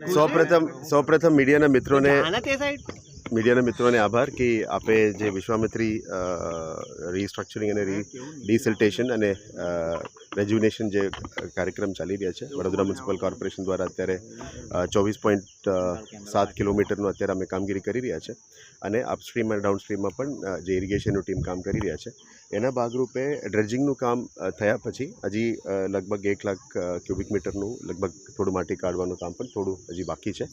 સૌપ્રથમ સૌપ્રથમ મીડિયાના મિત્રોને મીડિયાના મિત્રોને આભાર કે આપે જે વિશ્વામિત્રી રિસ્ટ્રક્ચરિંગ અને ડિસિલ્ટેશન અને રેજ્યુનેશન જે કાર્યક્રમ ચાલી રહ્યા છે વડોદરા મ્યુનિસિપલ કોર્પોરેશન દ્વારા અત્યારે ચોવીસ પોઈન્ટ સાત કિલોમીટરનું અત્યારે અમે કામગીરી કરી રહ્યા છે. અને અપસ્ટ્રીમ અને ડાઉનસ્ટ્રીમમાં પણ જે ઇરિગેશનનું ટીમ કામ કરી રહ્યા છે. એના ભાગરૂપે ડ્રેજિંગનું કામ થયા પછી હજી લગભગ એક લાખ ક્યુબિક મીટરનું લગભગ થોડું માટી કાઢવાનું કામ પણ થોડું હજી બાકી છે.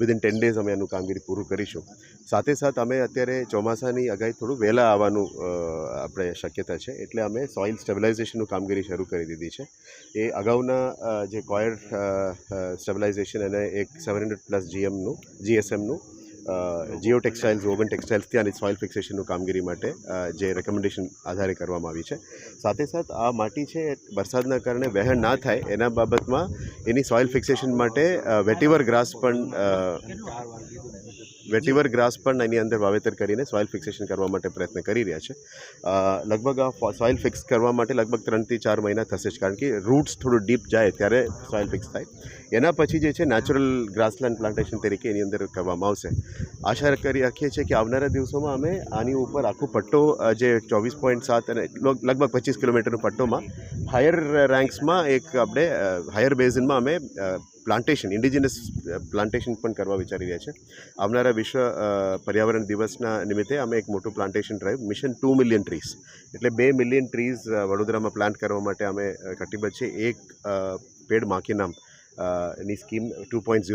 વિધિન ટેન ડેઝ અમે એનું કામગીરી પૂરું કરીશું. સાથે સાથ અમે અત્યારે ચોમાસાની આગાહી થોડું વહેલા આવવાનું આપણે શક્યતા છે. એટલે અમે સોઇલ સ્ટેબિલાઇઝેશનનું કામગીરી શરૂ કરી દીધી છે. એ અગાઉના જે કોયર સ્ટેબિલાઇઝેશન અને એક સેવન હંડ્રેડ પ્લસ જીએમનું, જીએસએમનું જીઓ ટેક્સટાઇલ્સ વોવન ટેક્સટાઇલ્સથી અને સોઇલ ફિક્સેશનનું કામગીરી માટે જે રેકમેન્ડેશન આધારે કરવામાં આવી છે. સાથે સાથ આ માટી છે, વરસાદના કારણે વહેણ ના થાય, એના બાબતમાં એની સોઇલ ફિક્સેશન માટે વેટીવર ગ્રાસ પણ વેટીવર ગ્રાસ પણ એની અંદર વાવેતર કરીને સોઇલ ફિક્સેશન કરવા માટે પ્રયત્ન કરી રહ્યા છે. લગભગ આ સોઇલ ફિક્સ કરવા માટે લગભગ ત્રણથી ચાર મહિના થશે જ, કારણ કે રૂટ્સ થોડું ડીપ જાય ત્યારે સોઇલ ફિક્સ થાય. એના પછી જે છે, નેચરલ ગ્રાસલેન્ડ પ્લાન્ટેશન તરીકે એની અંદર કરવામાં આવશે. આશા કરી રાખીએ છીએ કે આવનારા દિવસોમાં અમે આની ઉપર આખો પટ્ટો જે ચોવીસ પોઈન્ટ સાત અને લગભગ પચીસ કિલોમીટરનો પટ્ટોમાં હાયર રેન્ક્સમાં એક આપણે હાયર બેઝિનમાં અમે પ્લાન્ટેશન ઇન્ડિજિનસ પ્લાન્ટેશન પણ કરવા વિચારી રહ્યા છે આવનારા વિશ્વ પર્યાવરણ દિવસના નિમિત્તે અમે એક મોટું plantation drive mission two million trees એટલે બે મિલિયન ટ્રીઝ વડોદરામાં પ્લાન્ટ કરવા માટે અમે કટિબદ્ધ છે એક પેડ માકી નામ એની સ્કીમ ટુ પોઈન્ટ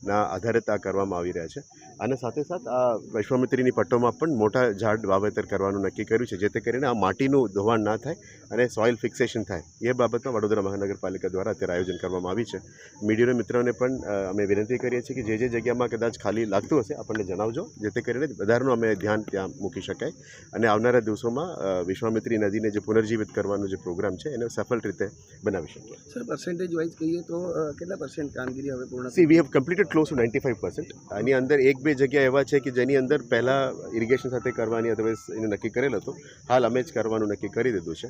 ઝીરોના આધારિત આ કરવામાં આવી રહ્યા છે. અને સાથે સાથ આ વિશ્વામિત્રીની પટ્ટોમાં પણ મોટા ઝાડ વાવેતર કરવાનું નક્કી કર્યું છે જેથી કરીને આ માટીનું ધોવાણ ના થાય અને સોઇલ ફિક્સેશન થાય. એ બાબતમાં વડોદરા મહાનગરપાલિકા દ્વારા અત્યારે આયોજન કરવામાં આવી છે. મીડિયાના મિત્રોને પણ અમે વિનંતી કરીએ છીએ કે જે જે જગ્યામાં કદાચ ખાલી લાગતું હશે આપણને જણાવજો જેથી કરીને વધારાનું અમે ધ્યાન ત્યાં મૂકી શકાય. અને આવનારા દિવસોમાં વિશ્વામિત્રી નદીને જે પુનર્જીવિત કરવાનો જે પ્રોગ્રામ છે એને સફળ રીતે બનાવી શકીએ. સર પર્સન્ટેજ વાઇઝ કહીએ તો કેટલા પર્સન્ટ કામગીરી હવે પૂર્ણ so we have completed close to ninety five percent આની અંદર એક બે જગ્યા એવા છે કે જેની અંદર પહેલાં ઇરિગેશન સાથે કરવાની અધરવાઇઝ એને નક્કી કરેલ હતું. હાલ અમે જ કરવાનું નક્કી કરી દીધું છે.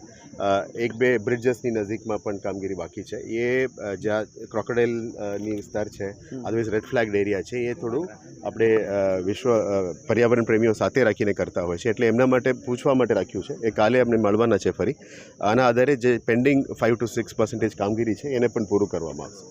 એક બે બ્રિજસની નજીકમાં પણ કામગીરી બાકી છે. એ જ્યાં ક્રોકોડાઇલની વિસ્તાર છે અધરવાઇઝ રેડ ફ્લેગ એરિયા છે એ થોડું આપણે વિશ્વ પર્યાવરણ પ્રેમીઓ સાથે રાખીને કરતા હોય છે. એટલે એમના માટે પૂછવા માટે રાખ્યું છે. એ કાલે અમને મળવાના છે ફરી. આના આધારે જે pending five two six percentage કામગીરી છે એને પણ પૂરું કરવામાં આવશે.